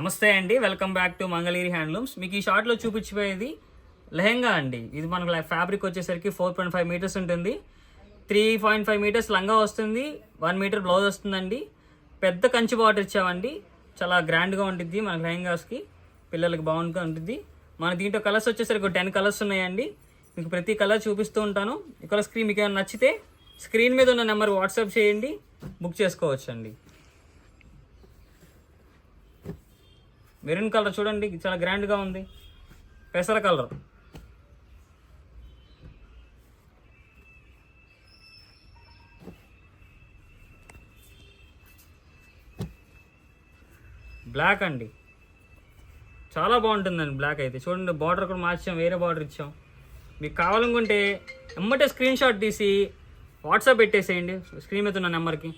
నమస్తే అండి welcome back to Mangalagiri handlooms. మీకు ఈ షార్ట్లో చూపించిపోయేది లెహెంగా అండి. ఇది మనకు ఫ్యాబ్రిక్ వచ్చేసరికి ఫోర్ పాయింట్ ఫైవ్ మీటర్స్ ఉంటుంది. త్రీ పాయింట్ ఫైవ్ మీటర్స్ లంగా వస్తుంది. వన్ మీటర్ బ్లౌజ్ వస్తుందండి. పెద్ద కంచి బార్డర్ ఇచ్చామండి. చాలా గ్రాండ్గా ఉంటుంది మన లెహెంగాస్కి. పిల్లలకి బాగుంటుంది ఉంటుంది మన దీంట్లో కలర్స్ వచ్చేసరికి ఒక టెన్ కలర్స్ ఉన్నాయండి. మీకు ప్రతి కలర్ చూపిస్తూ ఉంటాను. ఇక్కడ స్క్రీన్ మీకు ఏమైనా నచ్చితే స్క్రీన్ మీద ఉన్న నెంబర్ వాట్సాప్ చేయండి. బుక్ చేసుకోవచ్చండి. మెరూన్ కలర్ చూడండి చాలా గ్రాండ్గా ఉంది. పెసర కలర్. బ్లాక్ అండి. చాలా బాగుంటుందండి బ్లాక్ అయితే. చూడండి బార్డర్ కూడా మార్చాం వేరే బార్డర్ ఇచ్చాం. మీకు కావాలనుకుంటే ఎమ్మటే స్క్రీన్ షాట్ తీసి వాట్సాప్ పెట్టేసేయండి స్క్రీన్ మీద ఉన్న నెంబర్కి